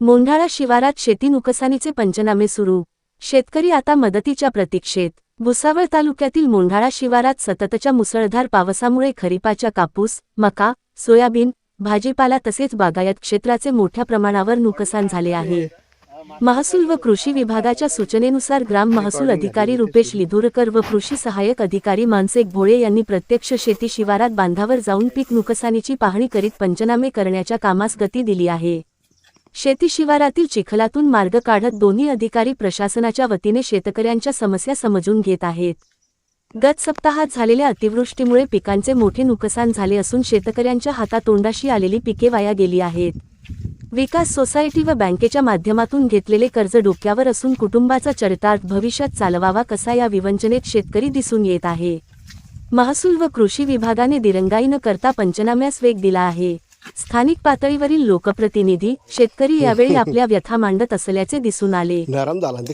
मोंढाळा शिवारात शेती नुकसानीचे पंचनामे सुरू. शेतकरी आता मदतीच्या प्रतीक्षेत. भुसावळ तालुक्यातील मोंढाळा शिवारात सततच्या मुसळधार पावसामुळे खरीपाच्या कापूस मका सोयाबीन भाजीपाला तसेच बागायत क्षेत्राचे मोठ्या प्रमाणावर नुकसान झाले आहे. महसूल व कृषी विभागाच्या सूचनेनुसार ग्राम महसूल अधिकारी रुपेश लिधुरकर व कृषी सहाय्यक अधिकारी मानसेक भोळे यांनी प्रत्यक्ष शेती शिवारात बांधावर जाऊन पीक नुकसानीची पाहणी करीत पंचनामे करण्याच्या कामास गती दिली आहे. शेती शिवारातील चिखलातून मार्ग काढत दोन्ही अधिकारी प्रशासनाच्या वतीने शेतकऱ्यांच्या समस्या समजून घेत आहेत. गत सप्ताहात झालेल्या अतिवृष्टीमुळे पिकांचे मोठे नुकसान झाले असून शेतकऱ्यांच्या हातातोंडाशी आलेली पिके वाया गेली आहेत. विकास सोसायटी व बँकेच्या माध्यमातून घेतलेले कर्ज डोक्यावर असून कुटुंबाचा चरितार्थ भविष्यात चालवावा कसा या विवंचनेत शेतकरी दिसून येत आहे. महसूल व कृषी विभागाने दिरंगाई न करता पंचनाम्यास वेग दिला आहे. स्थानिक पातळीवरील लोकप्रतिनिधी शेतकरी यावेळी आपल्या व्यथा मांडत असल्याचे दिसून आले.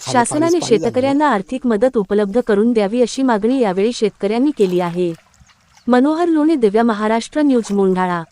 शासनाने. शेतकऱ्यांना आर्थिक मदत उपलब्ध करून द्यावी अशी मागणी यावेळी शेतकऱ्यांनी केली आहे. मनोहर लोणे दिव्या महाराष्ट्र न्यूज मोंढाळा.